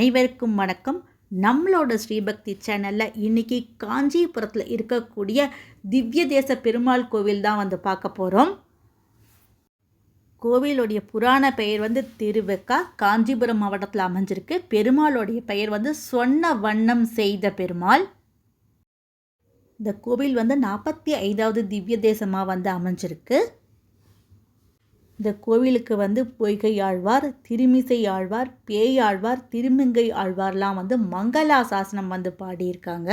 அனைவருக்கும் வணக்கம். நம்மளோட ஸ்ரீபக்தி சேனலில் இன்னைக்கு காஞ்சிபுரத்தில் இருக்கக்கூடிய திவ்ய தேச பெருமாள் கோவில் தான் வந்து பார்க்க போகிறோம் கோவிலுடைய புராண பெயர் வந்து திருவெக்கா காஞ்சிபுரம் மாவட்டத்தில் அமைஞ்சிருக்கு. பெருமாளுடைய பெயர் வந்து சொன்ன வண்ணம் செய்த பெருமாள். இந்த கோவில் வந்து நாற்பத்தி ஐந்தாவது திவ்ய தேசமாக வந்து அமைஞ்சிருக்கு. இந்த கோவிலுக்கு வந்து பொய்கை ஆழ்வார் திருமிசை ஆழ்வார் பேய் ஆழ்வார் திருமிங்கை ஆழ்வார்லாம் வந்து மங்களா சாசனம் வந்து பாடியிருக்காங்க.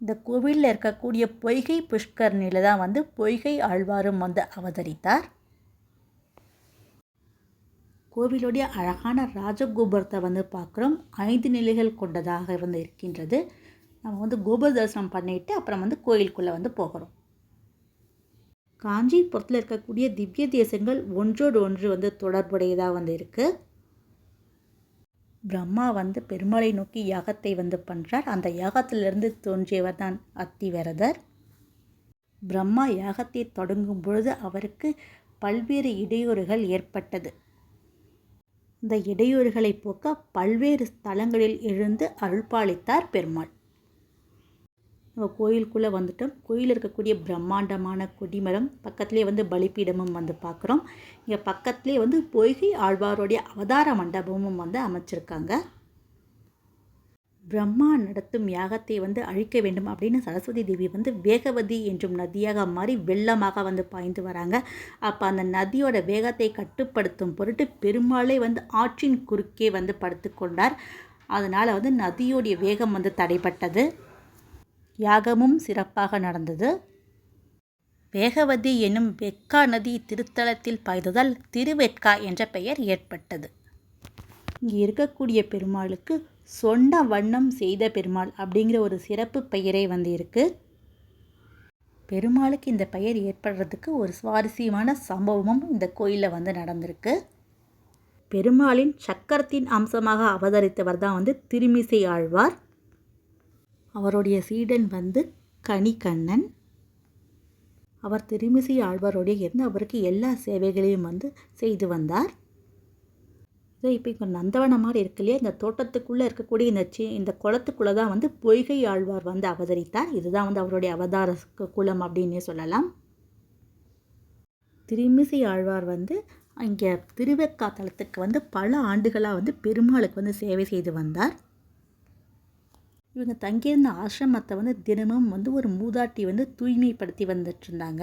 இந்த கோவிலில் இருக்கக்கூடிய பொய்கை புஷ்கரணியில் தான் வந்து பொய்கை ஆழ்வாரும் வந்து அவதரித்தார். கோவிலுடைய அழகான ராஜகோபுரத்தை வந்து பார்க்குறோம். ஐந்து நிலைகள் கொண்டதாக வந்து இருக்கின்றது. நம்ம வந்து கோபுர தரிசனம் பண்ணிவிட்டு அப்புறம் வந்து கோயிலுக்குள்ளே வந்து போகிறோம். காஞ்சிபுரத்தில் இருக்கக்கூடிய திவ்ய தேசங்கள் ஒன்றோடு ஒன்று வந்து தொடர்புடையதாக வந்து இருக்குது பிரம்மா வந்து பெருமாளை நோக்கி யாகத்தை வந்து பண்ணுறார் அந்த யாகத்திலிருந்து தோன்றியவர் தான் அத்திவரதர். பிரம்மா யாகத்தை தொடங்கும் பொழுது அவருக்கு பல்வேறு இடையூறுகள் ஏற்பட்டது. இந்த இடையூறுகளை போக்க பல்வேறு ஸ்தலங்களில் எழுந்து அருள்பாலித்தார் பெருமாள். நம்ம கோயிலுக்குள்ளே வந்துட்டோம். கோயில் இருக்கக்கூடிய பிரம்மாண்டமான கொடிமரம் பக்கத்துலேயே வந்து பலிப்பீடமும் வந்து பார்க்குறோம் இங்கே பக்கத்துலேயே வந்து பொய்கை ஆழ்வாருடைய அவதார மண்டபமும் வந்து அமைச்சிருக்காங்க. பிரம்மா நடத்தும் யாகத்தை வந்து அழிக்க வேண்டும் அப்படின்னு சரஸ்வதி தேவி வந்து வேகவதி என்றும் நதியாக மாறி வெள்ளமாக வந்து பாய்ந்து வராங்க. அப்போ அந்த நதியோட வேகத்தை கட்டுப்படுத்தும் பொருட்டு பெருமாளே வந்து ஆற்றின் குறுக்கே வந்து படுத்துக்கொண்டார் அதனால் வந்து நதியோடைய வேகம் வந்து தடைப்பட்டது. யாகமும் சிறப்பாக நடந்தது. வேகவதி என்னும் வெட்கா நதி திருத்தலத்தில் பாய்ந்ததால் திருவெட்கா என்ற பெயர் ஏற்பட்டது. இங்கே இருக்கக்கூடிய பெருமாளுக்கு சொன்ன வண்ணம் செய்த பெருமாள் அப்படிங்கிற ஒரு சிறப்பு பெயரே வந்து இருக்குது பெருமாளுக்கு இந்த பெயர் ஏற்படுறதுக்கு ஒரு சுவாரஸ்யமான சம்பவமும் இந்த கோயிலில் வந்து நடந்திருக்கு. பெருமாளின் சக்கரத்தின் அம்சமாக அவதரித்தவர் தான் வந்து திருமிசை ஆழ்வார். அவருடைய சீடன் வந்து கனிகண்ணன் அவர் திருமிசை ஆழ்வாரோடைய இருந்து அவருக்கு எல்லா சேவைகளையும் வந்து செய்து வந்தார். இதோ இப்போ இப்போ நந்தவனம் மாதிரி இருக்கு இல்லையா? இந்த தோட்டத்துக்குள்ளே இருக்கக்கூடிய இந்த சி இந்த குளத்துக்குள்ளே தான் வந்து பொய்கை ஆழ்வார் வந்து அவதரித்தார். இதுதான் வந்து அவருடைய அவதார குலம் அப்படின்னே சொல்லலாம். திருமிசை ஆழ்வார் வந்து இங்கே திருவெக்கா தலத்துக்கு வந்து பல ஆண்டுகளாக வந்து பெருமாளுக்கு வந்து சேவை செய்து வந்தார். இவங்க தங்கியிருந்த ஆசிரமத்தை வந்து தினமும் வந்து ஒரு மூதாட்டி வந்து தூய்மைப்படுத்தி வந்துட்டுருந்தாங்க.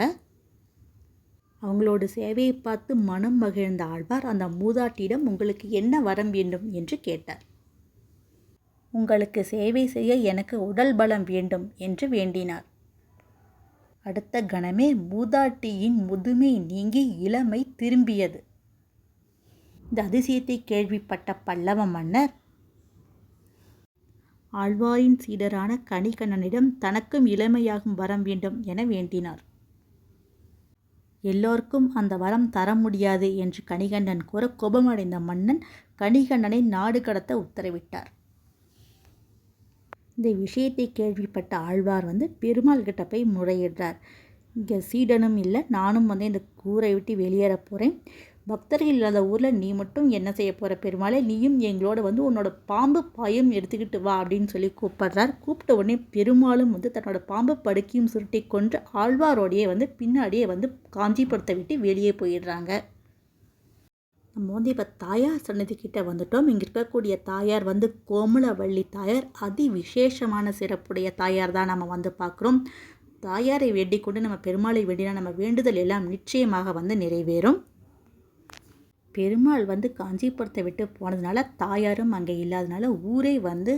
அவங்களோட சேவையை பார்த்து மனம் மகிழ்ந்த ஆழ்வார் அந்த மூதாட்டியிடம் உங்களுக்கு என்ன வரம் வேண்டும் என்று கேட்டார். உங்களுக்கு சேவை செய்ய எனக்கு உடல் பலம் வேண்டும் என்று வேண்டினார். அடுத்த கணமே மூதாட்டியின் முதுமை நீங்கி இளமை திரும்பியது. இந்த அதிசயத்தை கேள்விப்பட்ட பல்லவ மன்னர் ஆழ்வாரின் சீடரான கணிகண்ணனிடம் தனக்கும் இளமையாகும் வரம் வேண்டும் என வேண்டினார். எல்லோருக்கும் அந்த வரம் தர முடியாது என்று கணிகண்டன் கூற கோபமடைந்த மன்னன் கணிகண்ணனை நாடு கடத்த உத்தரவிட்டார். இந்த விஷயத்தை கேள்விப்பட்ட ஆழ்வார் வந்து பெருமாள் கிட்ட போய் முறையிடுறார். இங்கே சீடனும் இல்லை நானும் வந்து இந்த கூரை விட்டு வெளியேற போகிறேன் பக்தர்கள் இல்லாத ஊரில் நீ மட்டும் என்ன செய்ய போகிற பெருமாளே? நீயும் எங்களோட வந்து உன்னோட பாம்பு பாயம் எடுத்துக்கிட்டு வா அப்படின்னு சொல்லி கூப்பிடுறார். கூப்பிட்ட உடனே பெருமாளும் வந்து தன்னோட பாம்பு படுக்கையும் சுருட்டி கொண்டு ஆழ்வாரோடையே வந்து பின்னாடியே வந்து காஞ்சிபுரத்தை விட்டு வெளியே போயிடுறாங்க. நம்ம வந்து இப்போ தாயார் சன்னதி கிட்டே வந்துட்டோம். இங்கே இருக்கக்கூடிய தாயார் வந்து கோமலவள்ளி தாயார். அதி விசேஷமான சிறப்புடைய தாயார் தான் நம்ம வந்து பார்க்குறோம். தாயாரை வேண்டிக் கொண்டு நம்ம பெருமாளை வேண்டினா நம்ம வேண்டுதல் எல்லாம் நிச்சயமாக வந்து நிறைவேறும். பெருமாள் வந்து காஞ்சிபுரத்தை விட்டு போனதுனால தாயாரும் அங்கே இல்லாதனால ஊரே வந்து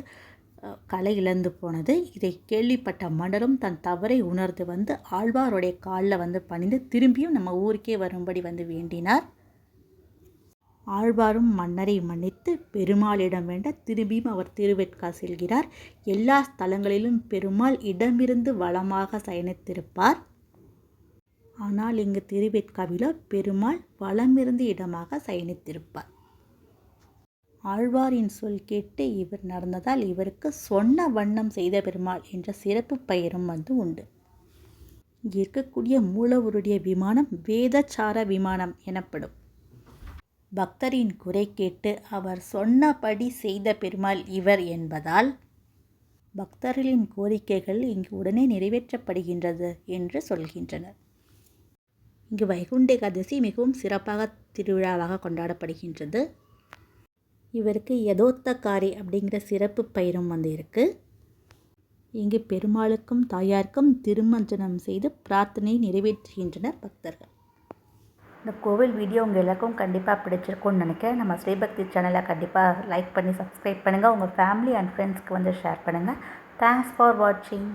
கலை இழந்து போனது. இதை கேள்விப்பட்ட மன்னரும் தன் தவறை உணர்ந்து வந்து ஆழ்வாருடைய காலில் வந்து பணிந்து திரும்பியும் நம்ம ஊருக்கே வரும்படி வந்து வேண்டினார். ஆழ்வாரும் மன்னரை மன்னித்து பெருமாளிடம் வேண்ட திரும்பியும் அவர் திருவெட்கா செல்கிறார். எல்லா ஸ்தலங்களிலும் பெருமாள் இடமிருந்து வளமாக சயனித்திருப்பார். ஆனால் இங்கு திருவேற்காவிலோ பெருமாள் வளமிருந்து இடமாக சயனித்திருப்பார். ஆழ்வாரின் சொல் கேட்டு இவர் நடந்ததால் இவருக்கு சொன்ன வண்ணம் செய்த பெருமாள் என்ற சிறப்பு பெயரும் வந்து உண்டு. இங்கே இருக்கக்கூடிய மூலவருடைய விமானம் வேதச்சார விமானம் எனப்படும். பக்தரின் குறை கேட்டு அவர் சொன்னபடி செய்த பெருமாள் இவர் என்பதால் பக்தர்களின் கோரிக்கைகள் இங்கு உடனே நிறைவேற்றப்படுகின்றது என்று சொல்கின்றனர். இங்கு வைகுண்ட ஏகாதசி மிகவும் சிறப்பாக திருவிழாவாக கொண்டாடப்படுகின்றது. இவருக்கு யதோத்தக்காரி அப்படிங்கிற சிறப்பு பயிரும் வந்து இருக்குது இங்கு பெருமாளுக்கும் தாயாருக்கும் திருமஞ்சனம் செய்து பிரார்த்தனை நிறைவேற்றுகின்றனர் பக்தர்கள். இந்த கோவில் வீடியோ உங்கள் எல்லாருக்கும் கண்டிப்பாக பிடிச்சிருக்கும்னு நினைக்கிறேன். நம்ம ஸ்ரீபக்தி சேனலை கண்டிப்பாக லைக் பண்ணி சப்ஸ்கிரைப் பண்ணுங்கள் உங்கள் ஃபேமிலி அண்ட் ஃப்ரெண்ட்ஸ்க்கு வந்து ஷேர் பண்ணுங்கள் தேங்க்ஸ் ஃபார் வாட்சிங்